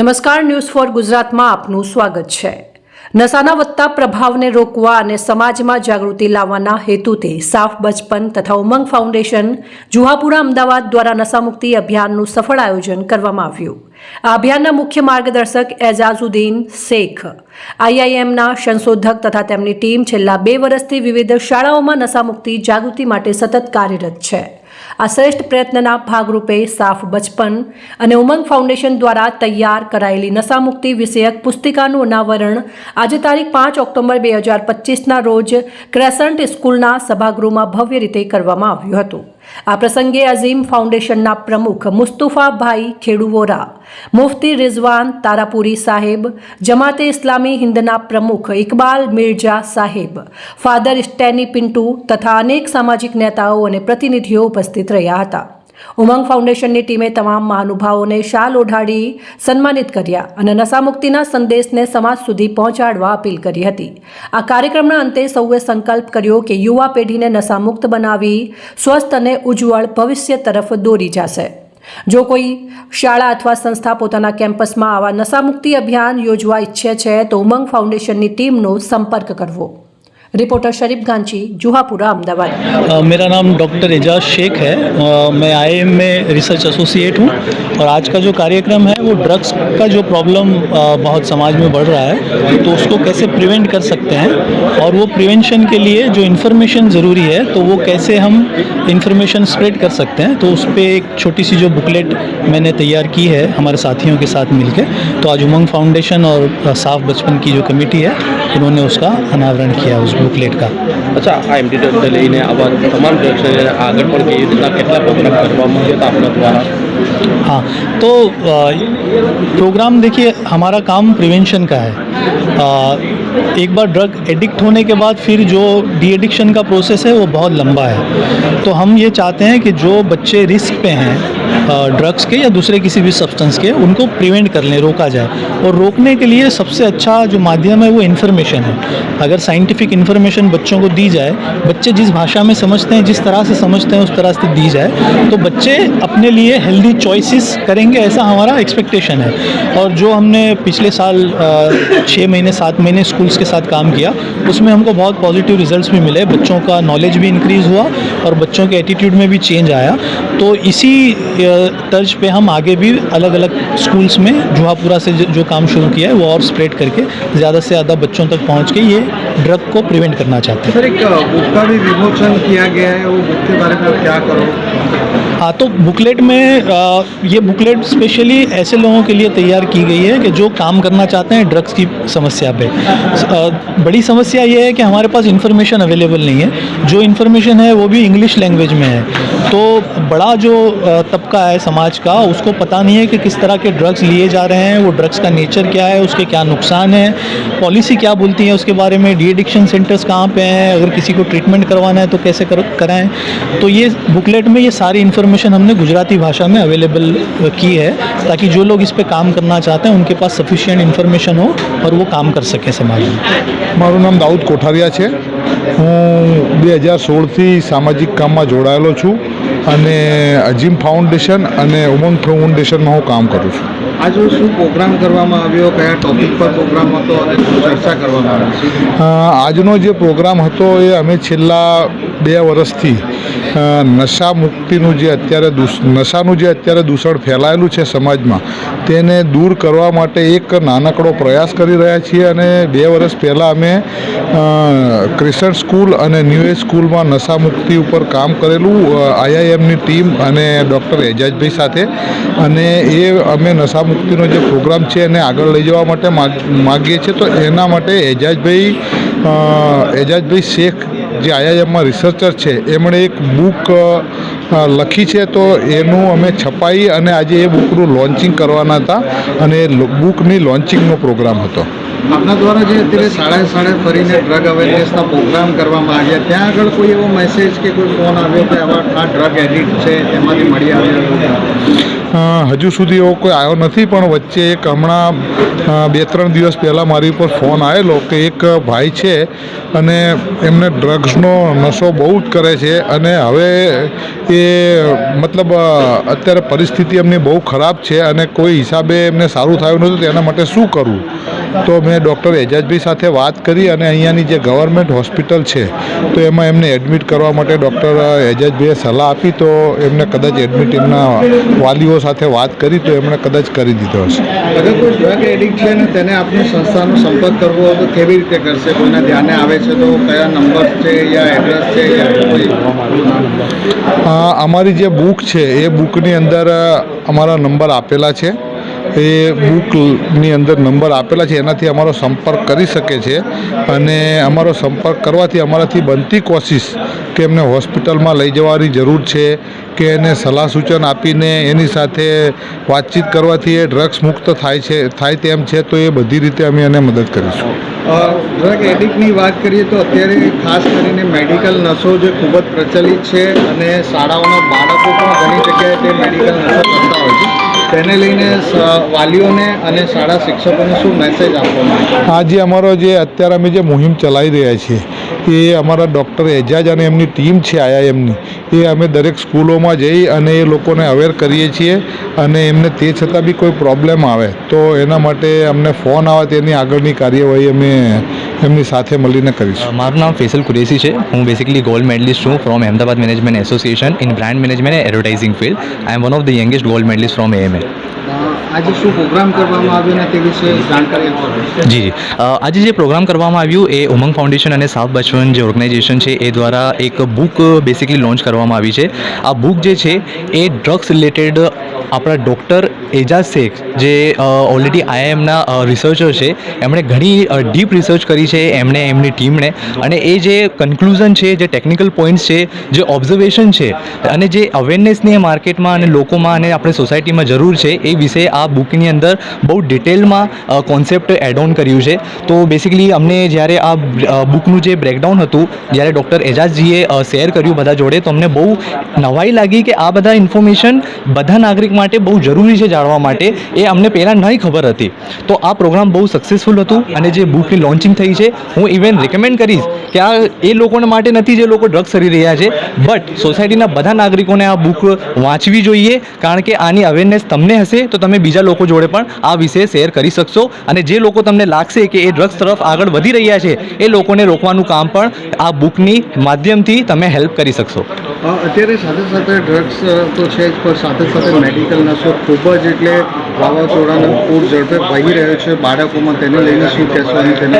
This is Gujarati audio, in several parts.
નમસ્કાર ન્યૂઝ ફોર ગુજરાતમાં આપનું સ્વાગત છે. નશાના વધતા પ્રભાવને રોકવા અને સમાજમાં જાગૃતિ લાવવાના હેતુથી સાફ બચપન તથા ઉમંગ ફાઉન્ડેશન જુહાપુરા અમદાવાદ દ્વારા નશામુક્તિ અભિયાનનું સફળ આયોજન કરવામાં આવ્યું. આ અભિયાનના મુખ્ય માર્ગદર્શક એઝાઝુદ્દીન શેખ. આઈઆઈએમના સંશોધક તથા તેમની ટીમ છેલ્લા બે વર્ષથી વિવિધ શાળાઓમાં નશામુક્તિ જાગૃતિ માટે સતત કાર્યરત છે. આ શ્રેષ્ઠ પ્રયત્નના ભાગરૂપે સાફ બચપન અને ઉમંગ ફાઉન્ડેશન દ્વારા તૈયાર કરાયેલી નશામુક્તિ વિષયક પુસ્તિકાનું અનાવરણ આજે તારીખ પાંચ ઓક્ટોબર બે હજાર પચીસના રોજ ક્રેસન્ટ સ્કૂલના સભાગૃહમાં ભવ્ય રીતે કરવામાં આવ્યું હતું. આ પ્રસંગે અઝીમ ફાઉન્ડેશનના પ્રમુખ મુસ્તુફાભાઈ ખેડુવોરા, મુફતી રિઝવાન તારાપુરી સાહેબ, જમાતે ઇસ્લામી હિંદના પ્રમુખ ઇકબાલ મિર્જા સાહેબ, ફાધર સ્ટેની પિન્ટુ તથા અનેક સામાજિક નેતાઓ અને પ્રતિનિધિઓ ઉપસ્થિત રહ્યા હતા. ઉમંગ ફાઉન્ડેશનની ટીમે તમામ મહાનુભાવોને શાલ ઓઢાડી સન્માનિત કર્યા અને નશામુક્તિના સંદેશને સમાજ સુધી પહોંચાડવા અપીલ કરી હતી. આ કાર્યક્રમના અંતે સૌએ સંકલ્પ કર્યો કે યુવા પેઢીને નશામુક્ત બનાવી, સ્વસ્થ અને ઉજ્જવળ ભવિષ્ય તરફ દોરી જશે. જો કોઈ શાળા અથવા સંસ્થા પોતાના કેમ્પસમાં આવા નશામુક્તિ અભિયાન યોજવા ઈચ્છે છે, તો ઉમંગ ફાઉન્ડેશનની ટીમનો સંપર્ક કરવો. रिपोर्टर शरीफ गांची जुहापुरा अहमदाबाद मेरा नाम डॉक्टर एजाज शेख है। आ, मैं आई में रिसर्च एसोसिएट हूँ और आज का जो कार्यक्रम है वो ड्रग्स का जो प्रॉब्लम बहुत समाज में बढ़ रहा है तो उसको कैसे प्रिवेंट कर सकते हैं और वो प्रिवेंशन के लिए जो इन्फॉर्मेशन ज़रूरी है तो वो कैसे हम इन्फॉर्मेशन स्प्रेड कर सकते हैं तो उस पर एक छोटी सी जो बुकलेट मैंने तैयार की है हमारे साथियों के साथ मिलकर तो आज उमंग फाउंडेशन और साफ़ बचपन की जो कमेटी है उन्होंने उसका अनावरण किया उसमें बुकलेट का અચ્છા આ એમટી ડ્રગ્સને લઈને આવા તમામ ડ્રગ્સને લઈને આગળ પણ કેવી રીતના કેટલા પ્રોગ્રામ કરવામાં આવ્યા હતા આપણા દ્વારા हाँ तो अ, प्रोग्राम देखिए हमारा काम प्रिवेंशन का है अ, एक बार ड्रग एडिक्ट होने के बाद फिर जो डी एडिक्शन का प्रोसेस है वो बहुत लंबा है तो हम ये चाहते हैं कि जो बच्चे रिस्क पे हैं ड्रग्स के या दूसरे किसी भी सब्सटेंस के, उनको प्रिवेंट कर लें, रोका जाए। और रोकने के लिए सबसे अच्छा जो माध्यम है, वो इन्फॉर्मेशन है। अगर साइंटिफिक इन्फॉर्मेशन बच्चों को दी जाए, बच्चे जिस भाषा में समझते हैं, जिस तरह से समझते हैं, उस तरह से दी जाए तो बच्चे अपने लिए हेल्दी चॉइसेस करेंगे, ऐसा हमारा एक्सपेक्टेशन है। और जो हमने पिछले साल छः महीने, सात महीने स्कूल्स के साथ काम किया, उसमें हमको बहुत पॉजिटिव रिजल्ट्स भी मिले। बच्चों का नॉलेज भी इंक्रीज़ हुआ और बच्चों के एटीट्यूड में भी चेंज आया। तो इसी तर्ज पे हम आगे भी अलग अलग स्कूल्स में जुहापुरा से जो जो काम शुरू किया है वो और स्प्रेड करके ज़्यादा से ज़्यादा बच्चों तक पहुँच के ये ड्रग को प्रिवेंट करना चाहते हैं। सर एक बुक का भी विमोचन किया गया है वो बुक के बारे में आप क्या करो? हाँ तो बुकलेट में अ, ये बुकलेट स्पेशली ऐसे लोगों के लिए तैयार की गई है कि जो काम करना चाहते हैं ड्रग्स की समस्या पे। अ, बड़ी समस्या ये है कि हमारे पास इन्फॉर्मेशन अवेलेबल नहीं है। जो इन्फॉर्मेशन है वो भी इंग्लिश लैंग्वेज में है। तो बड़ा जो तबका है समाज का उसको पता नहीं है कि किस तरह के ड्रग्स लिए जा रहे हैं वो ड्रग्स का नेचर क्या है उसके क्या नुकसान है पॉलिसी क्या बोलती है उसके बारे में डी एडिक्शन सेंटर्स कहाँ पे हैं अगर किसी को ट्रीटमेंट करवाना है तो कैसे कर, कराएं तो ये बुकलेट में ये सारी इन्फॉर्मेशन हमने गुजराती भाषा में अवेलेबल की है ताकि जो लोग इस पे काम करना चाहते हैं उनके पास सफिशिएंट इन्फॉर्मेशन हो और वो काम कर सकें समाज में મારું નામ દાઉદ કોઠારિયા છે હું બે હજાર સોળથી સામાજિક કામમાં જોડાયેલો છું અને અજીમ ફાઉન્ડેશન અને ઉમંગ ફાઉન્ડેશનમાં હું કામ કરું છું. આજે શું પ્રોગ્રામ કરવામાં આવ્યો? કયા ટોપિક પર પ્રોગ્રામ હતો? અને ચર્ચા કરવામાં આવી? આજનો જે પ્રોગ્રામ હતો એ અમે છેલ્લા બે વર્ષથી નશા મુક્તિનું જે અત્યારે નશાનું જે અત્યારે દૂષણ ફેલાયેલું છે સમાજમાં, તેને દૂર કરવા માટે એક નાનકડો પ્રયાસ કરી રહ્યા છીએ અને બે વર્ષ પહેલાં અમે ક્રિશન સ્કૂલ અને ન્યૂ એજ સ્કૂલમાં નશા મુક્તિ ઉપર કામ કરેલું આઈઆઈએમની ટીમ અને ડૉક્ટર એજાજભાઈ સાથે. અને એ અમે નશા મુક્તિનો જે પ્રોગ્રામ છે એને આગળ લઈ જવા માટે માગ- માગીએ છીએ. તો એના માટે એજાજભાઈ એજાજભાઈ શેખ જે આઈઆઈએમમાં રિસર્ચર છે, એમણે એક બુક લખી છે. તો એનું અમે છપાઈ અને આજે એ બુકનું લોન્ચિંગ કરવાના હતા અને બુકની લોન્ચિંગનો પ્રોગ્રામ હતો. આપના દ્વારા જે અત્યારે શાળાએ શાળાએ ફરીને ડ્રગ અવેરનેસના પ્રોગ્રામ કરવામાં આવ્યા, ત્યાં આગળ કોઈ એવો મેસેજ કે કોઈ ફોન આવ્યો કે આવા આ ડ્રગ એડિક્ટ છે તેમાંથી મળી આવ્યા હજુ સુધી એવો કોઈ આવ્યો નથી, પણ વચ્ચે એક હમણાં બે ત્રણ દિવસ પહેલાં મારી ઉપર ફોન આવેલો કે એક ભાઈ છે અને એમને ડ્રગ્સનો નશો બહુ જ કરે છે અને હવે એ મતલબ અત્યારે પરિસ્થિતિ એમની બહુ ખરાબ છે અને કોઈ હિસાબે એમને સારું થયું નહોતું તેના માટે શું કરવું તો મેં ડૉક્ટર એજાજભાઈ સાથે વાત કરી અને અહીંયાની જે ગવર્મેન્ટ હોસ્પિટલ છે તો એમાં એમને એડમિટ કરવા માટે ડૉક્ટર એજાજભાઈએ સલાહ આપી તો એમને કદાચ એડમિટ એમના વાલીઓ સાથે વાત કરી તો એમણે કદાચ કરી દીધો હશે. અગર કોઈ ડ્રગ એડિક્ટ છે ને તેને આપની સંસ્થાનો સંપર્ક કરવો હોય તો કેવી રીતે કરશે? કોઈના ધ્યાને આવે છે તો કયા નંબર છે યા એડ્રેસ છે યા અમારી જે બુક છે એ બુકની અંદર અમારા નંબર આપેલા છે. એ બુકની અંદર નંબર આપેલા છે, એનાથી અમારો સંપર્ક કરી શકે છે અને અમારો સંપર્ક કરવાથી અમારાથી બનતી કોશિશ કે એમને હોસ્પિટલમાં લઈ જવાની જરૂર છે, કે એને સલાહ સૂચન આપીને એની સાથે વાતચીત કરવાથી એ ડ્રગ્સ મુક્ત થાય છે, થાય તેમ છે, તો એ બધી રીતે અમે એને મદદ કરીશું. ડ્રગ એડિક્ટની વાત કરીએ તો અત્યારે ખાસ કરીને મેડિકલ નસો જે ખૂબ જ પ્રચલિત છે અને શાળાઓના બાળકો પણ ઘણી જગ્યાએ તે મેડિકલ નસો કરતા હોય છે. તેને લઈને વાલીઓને અને શાળા શિક્ષકોને શું મેસેજ આપવાનો આજે આ જે અમારો જે અત્યારે અમે જે મુહિમ ચલાવી રહ્યા છીએ એ અમારા ડૉક્ટર એજાજ અને એમની ટીમ છે આઈઆઈએમની એ અમે દરેક સ્કૂલોમાં જઈ અને એ લોકોને અવેર કરીએ છીએ અને એમને તે છતાં બી કોઈ પ્રોબ્લેમ આવે તો એના માટે અમને ફોન આવે તેની આગળની કાર્યવાહી અમે એમની સાથે મળીને કરીશું. મારું નામ ફેસલ કુરેસી છે. હું બેસિકલી ગોલ્ડ મેડલિસ્ટ છું from Ahmedabad management association in brand management and advertising field I am one of the youngest gold medalist from AMA આજે શું પ્રોગ્રામ કરવામાં આવ્યો ને તે વિશે જાણકારી જી જી. આજે જે પ્રોગ્રામ કરવામાં આવ્યું એ ઉમંગ ફાઉન્ડેશન અને સાફ બચપન જે ઓર્ગેનાઇઝેશન છે એ દ્વારા એક બુક બેસિકલી લોન્ચ કરવામાં આવી છે. આ બુક જે છે એ ડ્રગ્સ રિલેટેડ આપણા ડૉક્ટર એજાજ શેખ, જે ઓલરેડી આઈઆઈએમના રિસર્ચર છે, એમણે ઘણી ડીપ રિસર્ચ કરી છે, એમણે, એમની ટીમણે અને એ જે કન્ક્લુઝન છે, જે ટેકનિકલ પોઈન્ટ્સ છે, જે ઓબ્ઝર્વેશન છે, અને જે અવેરનેસની માર્કેટમાં અને લોકોમાં અને આપણે સોસાયટીમાં જરૂર છે, એ વિશે આ બુકની અંદર બહુ ડિટેલમાં કોન્સેપ્ટ એડ ઓન કર્યું છે. તો બેસિકલી અમને જ્યારે આ બુકનું જે બ્રેકડાઉન હતું, જ્યારે ડૉક્ટર એજાજજીએ શેર કર્યું બધા જોડે, તો અમને બહુ નવાઈ લાગી કે આ બધા ઇન્ફોર્મેશન બધા નાગરિક માટે બહુ જરૂરી છે જાણવા માટે, એ અમને પહેલાં નહીં ખબર હતી. તો આ પ્રોગ્રામ બહુ સક્સેસફુલ હતું અને જે બુકની લોન્ચિંગ થઈ છે, હું ઇવન રિકમેન્ડ કરીશ કે આ એ લોકોને માટે નથી જે લોકો ડ્રગ્સ કરી રહ્યા છે બટ સોસાયટીના બધા નાગરિકોને આ બુક વાંચવી જોઈએ, કારણ કે આની અવેરનેસ તમને હશે, તો તમે બીજા લોકો જોડે પણ આ વિશે શેર કરી શકશો. અને જે લોકો તમને લાગશે કે એ ડ્રગ્સ તરફ આગળ વધી રહ્યા છે, એ લોકોને રોકવાનું કામ પણ આ બુકની માધ્યમથી તમે હેલ્પ કરી શકશો. અત્યારે સાથે સાથે ડ્રગ્સ તો છે જ, પણ સાથે સાથે મેડિકલ નશો ખૂબ જ એટલે વાવાઝોડાનો પૂર ઝડપે વહી રહ્યો છે. બાળકોમાં તેને લઈને શું કહેશો તેને?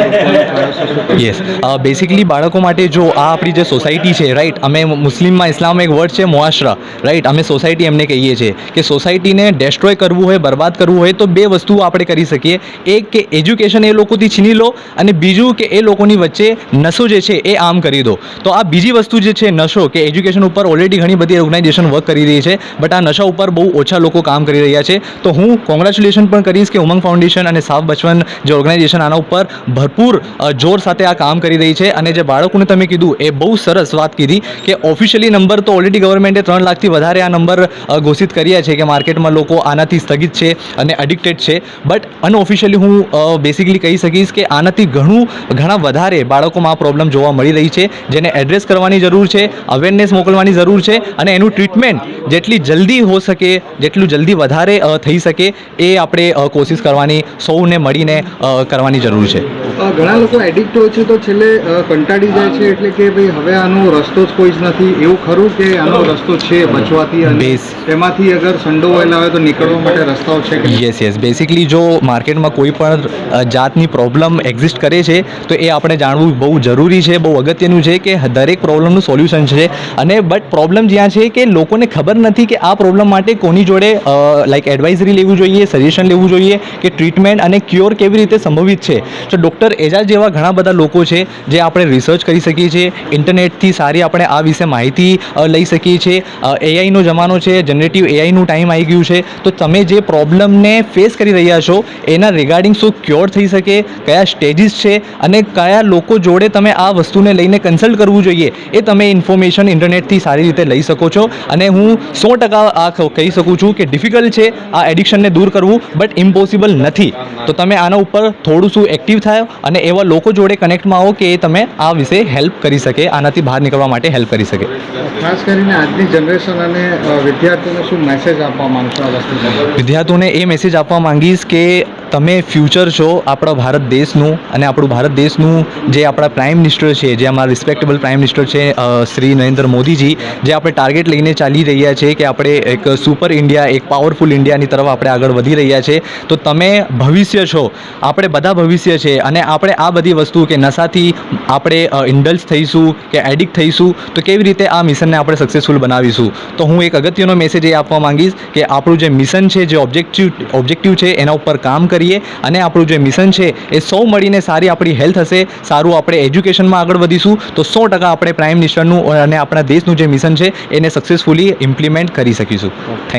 યસ બેસિકલી બાળકો માટે જો આ આપણી જે સોસાયટી છે રાઈટ અમે મુસ્લિમમાં ઇસ્લામમાં એક વર્ડ છે મુઆશરા રાઈટ અમે સોસાયટી એમને કહીએ છીએ કે સોસાયટીને ડેસ્ટ્રોય કરવું હોય, બરબાદ કરવું હોય તો બે વસ્તુ આપણે કરી શકીએ. એક કે એજ્યુકેશન એ લોકોથી છીની લો અને બીજું કે એ લોકોની વચ્ચે નશો જે છે એ આમ કરી દો. તો આ બીજી વસ્તુ જે છે નશો, કે એજ્યુકેશન ઉપર ઓલરેડી ઘણી બધી ઓર્ગેનાઇઝેશન વર્ક કરી રહી છે બટ આ નશા ઉપર બહુ ઓછા લોકો કામ કરી રહ્યા છે. તો હું કોંગ્રેચ્યુલેશન પણ કરીશ કે ઉમંગ ફાઉન્ડેશન અને સાફ બચપન જે ઓર્ગેનાઇઝેશન આના ઉપર ભરપૂર જોર સાથે આ કામ કરી રહી છે. અને જે બાળકોને તમે કીધું એ બહુ સરસ વાત કીધી કે ઓફિશિયલી નંબર તો ઓલરેડી ગવર્મેન્ટે ત્રણ લાખથી વધારે આ નંબર ઘોષિત કર્યા છે કે માર્કેટમાં લોકો આનાથી સ્થગિત છે અને એડિક્ટેડ છે. બટ અનઓફિશિયલી હું બેસિકલી કહી શકીશ કે આનાથી ઘણું, ઘણા વધારે બાળકોમાં આ પ્રોબ્લેમ જોવા મળી રહી છે, જેને એડ્રેસ કરવાની જરૂર છે અવેરનેસ મોકલવાની જરૂર છે અને એનું ટ્રીટમેન્ટ જેટલી જલ્દી હો શકે જેટલું જલ્દી વધારે થઈ શકે એ આપણે કોશિશ કરવાની સૌને મળીને કરવાની જરૂર છે. ઘણા લોકો એડિક્ટ હોય છે તો છેલ્લે કંટાળી જાય છે એટલે કે ભાઈ હવે આનો રસ્તો જ કોઈ જ નથી. એવું ખરું કે આનો રસ્તો છે બચવાથી અને તેમાંથી અગર સંડોવાયેલા હોય તો નીકળવા માટે રસ્તાઓ છે યસ યસ બેસિકલી જો માર્કેટમાં કોઈ પણ જાતની પ્રોબ્લેમ એક્ઝિસ્ટ કરે છે તો એ આપણે જાણવું બહુ જરૂરી છે બહુ અગત્યનું છે કે દરેક પ્રોબ્લેમનું સોલ્યુશન છે. અને બટ પ્રોબ્લેમ જ્યાં છે કે લોકોને ખબર નથી કે આ પ્રોબ્લેમ માટે કોની જોડે લાઈક એડવાઇઝરી લેવું જોઈએ સજેશન લેવું જોઈએ કે ટ્રીટમેન્ટ અને ક્યોર કેવી રીતે સંભવિત છે. તો ડૉક્ટર એજાજ જેવા ઘણા બધા લોકો છે જે આપણે રિસર્ચ કરી શકીએ છીએ ઇન્ટરનેટથી સારી આપણે આ વિશે માહિતી લઈ શકીએ છીએ. એઆઈનો જમાનો છે જનરેટિવ એઆઈનું ટાઈમ આવી ગયું છે. તો તમે જે પ્રોબ્લમને ફેસ કરી રહ્યા છો, એના રિગાર્ડિંગ શું ક્યોર થઈ શકે, કયા સ્ટેજીસ છે અને કયા લોકો જોડે તમે આ વસ્તુને લઈને કન્સલ્ટ કરવું જોઈએ, એ તમે ઇન્ફોર્મેશન ઇન્ટરનેટથી સારી રીતે લઈ શકો છો. અને હું સો ટકા આ કહી શકું છું કે ડિફિકલ્ટ છે આ એડિક્શનને દૂર કરવું બટ ઇમ્પોસિબલ નથી. તો તમે આના ઉપર થોડું શું એક્ટિવ થાય અને એવા લોકો જોડે કનેક્ટમાં આવો કે એ તમે આ વિશે હેલ્પ કરી શકે આનાથી બહાર નીકળવા માટે હેલ્પ કરી શકે. ખાસ કરીને આજની જનરેશન અને વિદ્યાર્થીઓને શું મેસેજ આપવા માંગશો વિદ્યાર્થીઓને એ મેસેજ આપવા માંગીશ કે તમે ફ્યુચર છો, આપણા ભારત દેશનું અને આપણું ભારત દેશનું જે આપણા પ્રાઇમ મિનિસ્ટર છે, જે અમારા રિસ્પેક્ટેબલ પ્રાઇમ મિનિસ્ટર છે શ્રી નરેન્દ્ર મોદીજી, જે આપણે ટાર્ગેટ લઈને ચાલી રહ્યા છે કે આપણે એક સુપર ઇન્ડિયા એક પાવરફુલ ઇન્ડિયાની તરફ આપણે આગળ વધી રહ્યા છે. તો તમે ભવિષ્ય છો, આપણે બધા ભવિષ્ય છે અને આપણે આ બધી વસ્તુ કે નશાથી આપણે ઇન્ડલ્સ થઈશું કે એડિક્ટ થઈશું, તો કેવી રીતે આ મિશનને આપણે સક્સેસફુલ બનાવીશું? તો હું એક અગત્યનો મેસેજ એ આપવા માંગીશ કે આપણું જે મિશન છે, જે ઓબ્જેક્ટિવ ઓબ્જેક્ટિવ છે, એના ઉપર કામ કરીએ અને આપણું જે મિશન છે એ સૌ મળીને સારી આપણી હેલ્થ હશે, સારું આપણે એજ્યુકેશનમાં આગળ વધીશું, તો સો ટકા આપણે પ્રાઇમ મિનિસ્ટરનું અને આપણા દેશનું જે મિશન છે, એને સક્સેસફુલી ઇમ્પ્લિમેન્ટ કરી શકીશું. થેન્ક